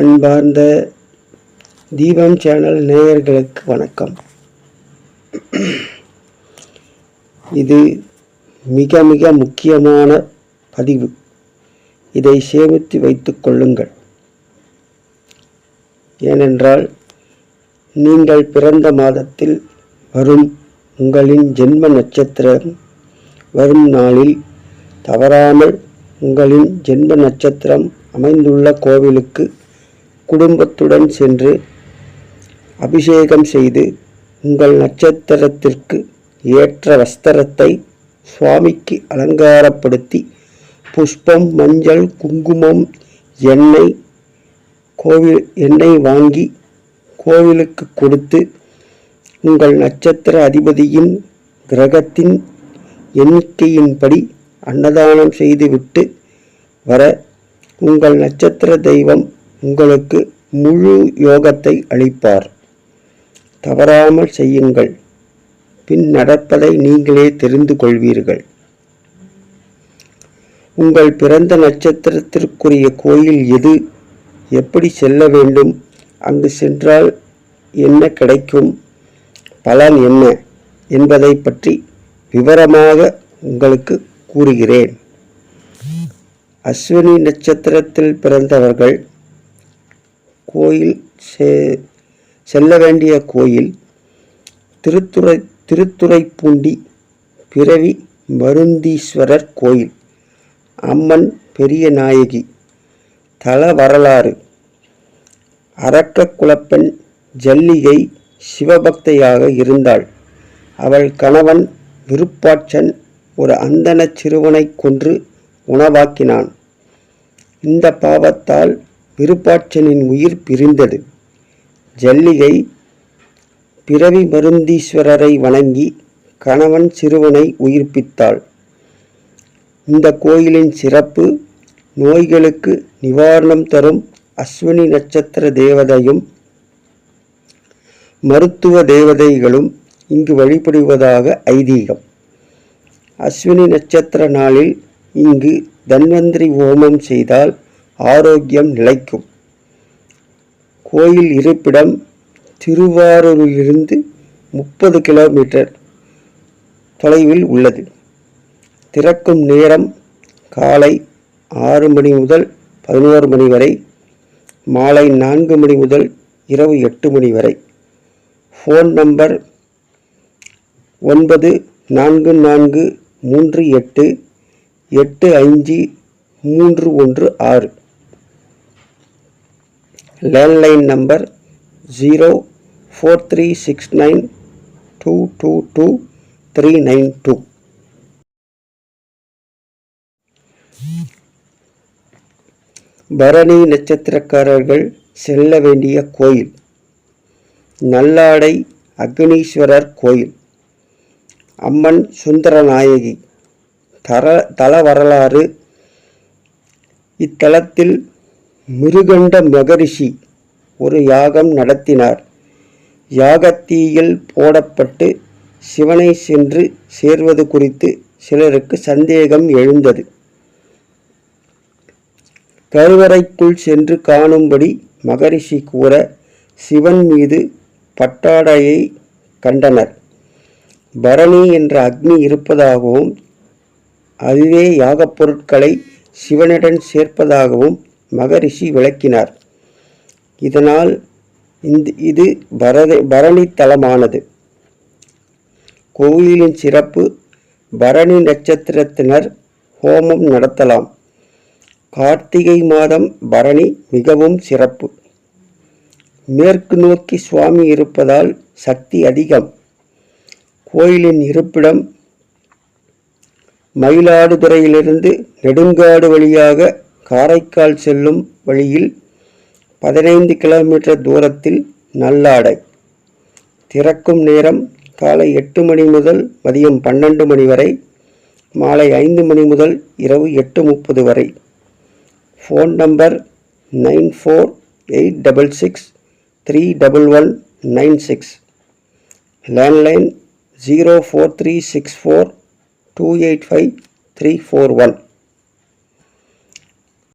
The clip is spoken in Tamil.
அன்பார்ந்த தீபம் சேனல் நேயர்களுக்கு வணக்கம். இது மிக மிக முக்கியமான பதிவு. இதை சேமித்து வைத்து கொள்ளுங்கள். ஏனென்றால் நீங்கள் பிறந்த மாதத்தில் வரும் உங்களின் ஜென்ம நட்சத்திரம் வரும் நாளில் தவறாமல் உங்களின் ஜென்ம நட்சத்திரம் அமைந்துள்ள கோவிலுக்கு குடும்பத்துடன் சென்று அபிஷேகம் செய்து உங்கள் நட்சத்திரத்திற்கு ஏற்ற வஸ்திரத்தை சுவாமிக்கு அலங்காரப்படுத்தி புஷ்பம் மஞ்சள் குங்குமம் எண்ணெய் கோவில் எண்ணெய் வாங்கி கோவிலுக்கு கொடுத்து உங்கள் நட்சத்திர அதிபதியின் கிரகத்தின் எண்ணிக்கையின்படி அன்னதானம் செய்துவிட்டு வர உங்கள் நட்சத்திர தெய்வம் உங்களுக்கு முழு யோகத்தை அளிப்பார். தவறாமல் செய்யுங்கள். பின் நடப்பதை நீங்களே தெரிந்து கொள்வீர்கள். உங்கள் பிறந்த நட்சத்திரத்திற்குரிய கோயில் எது? எப்படி செல்ல வேண்டும்? அங்கு சென்றால் என்ன கிடைக்கும்? பலன் என்ன? என்பதை பற்றி விவரமாக உங்களுக்கு கூறுகிறேன். அஸ்வினி நட்சத்திரத்தில் பிறந்தவர்கள் கோயில் செ- செல்ல வேண்டிய கோயில் திருத்துறை திருத்துறைப்பூண்டி பிறவி மருந்தீஸ்வரர் கோயில் அம்மன் பெரிய நாயகி தல வரலாறு அரக்க குலப்பெண் ஜல்லிகை சிவபக்தையாக இருந்தாள். அவள் கணவன் விருப்பாட்சன் ஒரு அந்தணச் சிறுவனைக் கொன்று உணவாக்கினான். இந்த பாவத்தால் விருப்பாட்சனின் உயிர் பிரிந்தது. ஜல்லிகை பிறவி மருந்தீஸ்வரரை வணங்கி கணவன் சிறுவனை உயிர்ப்பித்தாள். இந்த கோயிலின் சிறப்பு நோய்களுக்கு நிவாரணம் தரும் அஸ்வினி நட்சத்திர தேவதையும் மருத்துவ தேவதைகளும் இங்கு வழிபடுவதாக ஐதீகம். அஸ்வினி நட்சத்திர நாளில் இங்கு தன்வந்திரி ஹோமம் செய்தால் ஆரோக்கியம் நிலைக்கும். கோயில் இருப்பிடம் திருவாரூரிலிருந்து முப்பது கிலோமீட்டர் தொலைவில் உள்ளது. திறக்கும் நேரம் காலை ஆறு மணி முதல் பதினோரு மணி வரை மாலை நான்கு மணி முதல் இரவு எட்டு மணி வரை. ஃபோன் நம்பர் ஒன்பது நான்கு நான்கு மூன்று எட்டு எட்டு அஞ்சு மூன்று ஒன்று ஆறு. Landline number zero four three six nine two two two three nine two Bharani நட்சத்திரக்காரர்கள் செல்ல வேண்டிய கோயில். நல்லாடை அக்னீஸ்வரர் கோயில். அம்மன் சுந்தரநாயகி. தர தல வரலாறு. இத்தலத்தில் மிருகண்ட மகரிஷி ஒரு யாகம் நடத்தினார். யாகத்தீயில் போடப்பட்டு சிவனை சென்று சேர்வது குறித்து சிலருக்கு சந்தேகம் எழுந்தது. கருவறைக்குள் சென்று காணும்படி மகரிஷி கூற சிவன் மீது பட்டாடையை கண்டனர். பரணி என்ற அக்னி இருப்பதாகவும் அதுவே யாகப் பொருட்களை சிவனுடன் சேர்ப்பதாகவும் மகரிஷி விளக்கினார். இதனால் இந்த இது பரத பரணி தலமானது கோயிலின் சிறப்பு பரணி நட்சத்திரத்தினர் ஹோமம் நடத்தலாம். கார்த்திகை மாதம் பரணி மிகவும் சிறப்பு. மேற்கு நோக்கி சுவாமி இருப்பதால் சக்தி அதிகம். கோயிலின் இருப்பிடம் மயிலாடுதுறையிலிருந்து நெடுங்காடு வழியாக காரைக்கால் செல்லும் வழியில் பதினைந்து கிலோமீட்டர் தூரத்தில் நல்லாடை. திறக்கும் நேரம் காலை எட்டு மணி முதல் மதியம் பன்னெண்டு மணி வரை மாலை ஐந்து மணி முதல் இரவு எட்டு முப்பது வரை. Phone number nine four eight double six three double one nine six. Landline zero four three six four two eight five three four one.